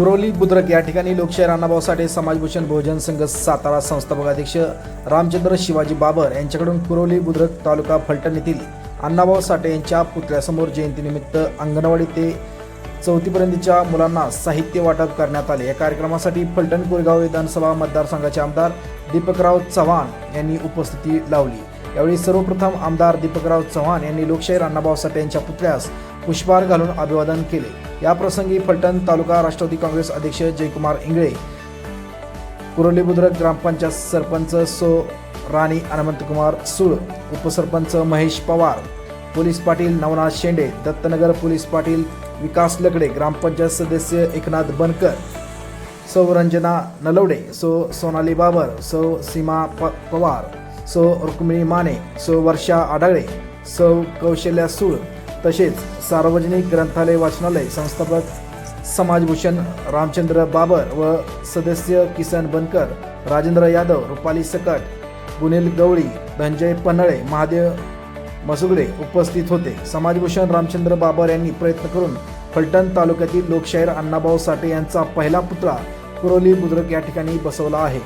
कुरोली बुद्रक या ठिकाणी लोकशाही अण्णाभाऊ साठे समाजभूषण बहुजन संघ सातारा संस्थापक अध्यक्ष रामचंद्र शिवाजी बाबर यांच्याकडून कुरोली बुद्रक तालुका फलटण येथील अण्णाभाऊ साठे यांच्या पुतळ्यासमोर जयंतीनिमित्त अंगणवाडी ते चौथीपर्यंतच्या मुलांना साहित्य वाटप करण्यात आले. या कार्यक्रमासाठी फलटण कोरगाव विधानसभा मतदारसंघाचे आमदार दीपकराव चव्हाण यांनी उपस्थिती लावली. यावेळी सर्वप्रथम आमदार दीपकराव चव्हाण यांनी लोकशाहीर अण्णाभाऊ साठे यांच्या पुतळ्यास पुष्पहार घालून अभिवादन केले. याप्रसंगी फलटण तालुका राष्ट्रवादी काँग्रेस अध्यक्ष जयकुमार इंगळे कुरोली बुद्रक ग्रामपंचायत सरपंच सो राणी हनुमंतकुमार सुळ उपसरपंच महेश पवार पोलीस पाटील नवनाथ शेंडे दत्तनगर पोलीस पाटील विकास लकडे ग्रामपंचायत सदस्य एकनाथ बनकर सौ रंजना नलवडे सो सोनाली बाबर सौ सीमा प पवार सौ रुक्मिणी माने सौ वर्षा आडाळे सौ कौशल्या सूळ तसेच सार्वजनिक ग्रंथालय वाचनालय संस्थापक समाजभूषण रामचंद्र बाबर व सदस्य किसन बनकर राजेंद्र यादव रुपाली सकट गुनील गवळी धनजय पन्हाळे महादेव मसुगडे उपस्थित होते. समाजभूषण रामचंद्र बाबर यांनी प्रयत्न करून फलटण तालुक्यातील लोकशाहीर अण्णाभाऊ साठे यांचा पहिला पुतळा कुरोली बुद्रक या ठिकाणी बसवला आहे.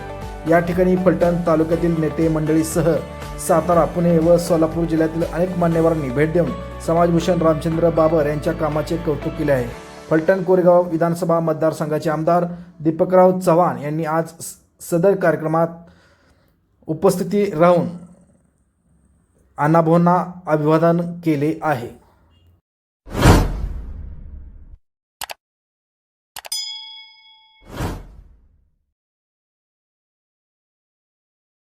या ठिकाणी फलटण तालुक्यातील नेते मंडळीसह सातारा पुणे व सोलापूर जिल्ह्यातील अनेक मान्यवरांनी भेट देऊन समाजभूषण रामचंद्र बाबर यांच्या कामाचे कौतुक केले आहे. फलटण कोरेगाव विधानसभा मतदारसंघाचे आमदार दीपकराव चव्हाण यांनी आज स- सदर कार्यक्रमात उपस्थिती राहून अण्णाभाऊंना अभिवादन केले आहे.